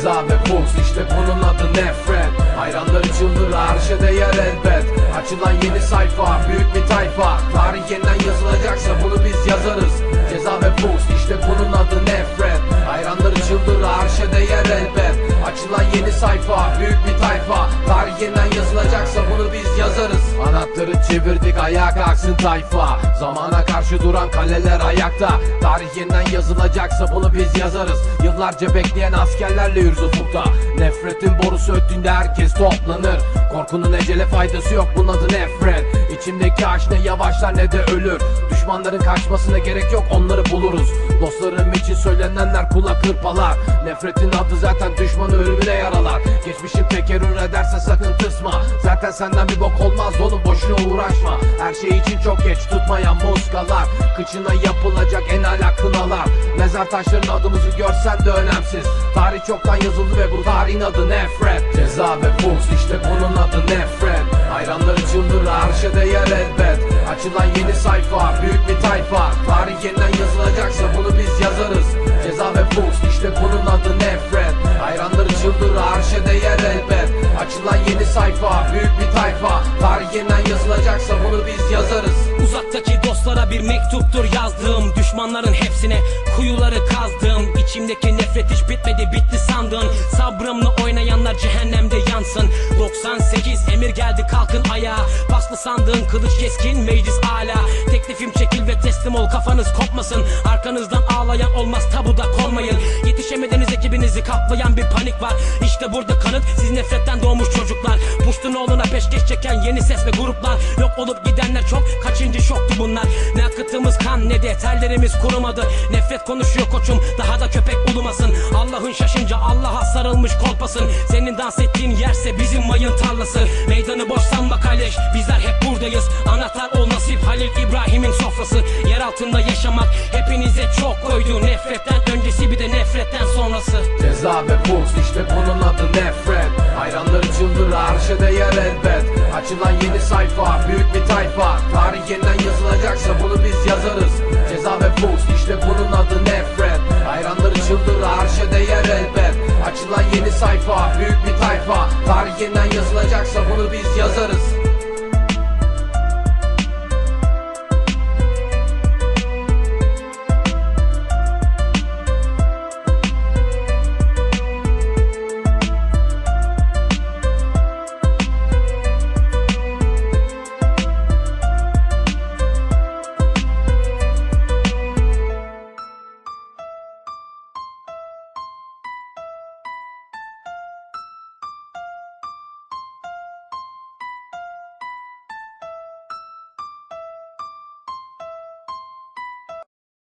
Ceza ve Fox işte bunun adı nefret. Hayranları çıldırır arşa değer elbet. Açılan yeni sayfa büyük bir tayfa. Tarih yeniden yazılacaksa bunu biz yazarız. Ceza ve Fox işte bunun adı nefret. Hayranları çıldırır arşa değer elbet. Açılan yeni sayfa büyük bir tayfa. Tarih yeniden yazılacaksa yazarız Anahtarı çevirdik ayağa kalksın tayfa. Zamana karşı duran kaleler ayakta. Tarih yeniden yazılacaksa bunu biz yazarız. Yıllarca bekleyen askerlerle yürüz ufukta. Nefretin borusu öttüğünde herkes toplanır. Korkunun ecele faydası yok bunun adı nefret. İçimdeki aşk ne yavaşlar ne de ölür Düşmanların kaçmasına gerek yok onları buluruz. Dostlarım için söylenenler kulak hırpalar. Nefretin adı zaten düşmanı ölümüne yaralar. Geçmişin tekerrür ederse sakın tısma Zaten senden bir bok olmaz oğlum boşuna uğraşma. Her şey için çok geç tutmayan muskalar Kıçına yapılacak en ala kınalar. Mezar taşlarının adımızı görsen de önemsiz. Tarih çoktan yazıldı ve bu tarihin adı nefret. Ceza ve Fox işte bunun adı nefret. Hayranları çıldırır arşa değer elbet Açılan yeni sayfa büyük bir tayfa. Tarih yeniden yazılacaksa bunu biz yazarız. Ceza ve Fox işte bunun adı nefret. Hayranları çıldırır arşa değer elbet. Açılan yeni sayfa büyük bir tayfa. Tarih yeniden yazılacaksa bunu biz yazarız. Uzaktaki dostlara bir mektuptur yazdığım. Düşmanların hepsine kuyuları kazdım. İçimdeki nefret hiç bitmedi bitti oynayanlar cehennemde yansın. 98 emir geldi kalkın ayağa. Paslı sandığın kılıç keskin meclis ala Teklifim çekil ve teslim ol kafanız kopmasın. Arkanızdan ağlayan olmaz tabuda konmayın. Yetişemediniz ekibinizi kaplayan bir panik var. İşte burada kanıt siz nefretten doğmuş çocuklar. Puştun oğluna peşkeş çeken yeni ses ve gruplar. Yok olup gidenler çok kaçıncı şoktu bunlar. Ne akıttığımız kan ne de tellerimiz kurumadı. Nefret konuşuyor koçum daha da köpek ulumasın. Allah'ın Allah'a sarılmış kolpasın. Senin dans ettiğin yerse bizim mayın tarlası. Meydanı boş sanma kaleş bizler hep buradayız. Anahtar ol nasip Halil İbrahim'in sofrası. Yer altında yaşamak hepinize çok koydu. Nefretten öncesi bir de nefretten sonrası. Ceza ve Fox işte bunun adı nefret. Hayranları çıldırır arşa değer elbet. Açılan yeni sayfa büyük bir tayfa. Tarih yeniden yazılacaksa bunu biz yazarız yeniden yazılacaksa bunu biz yazarız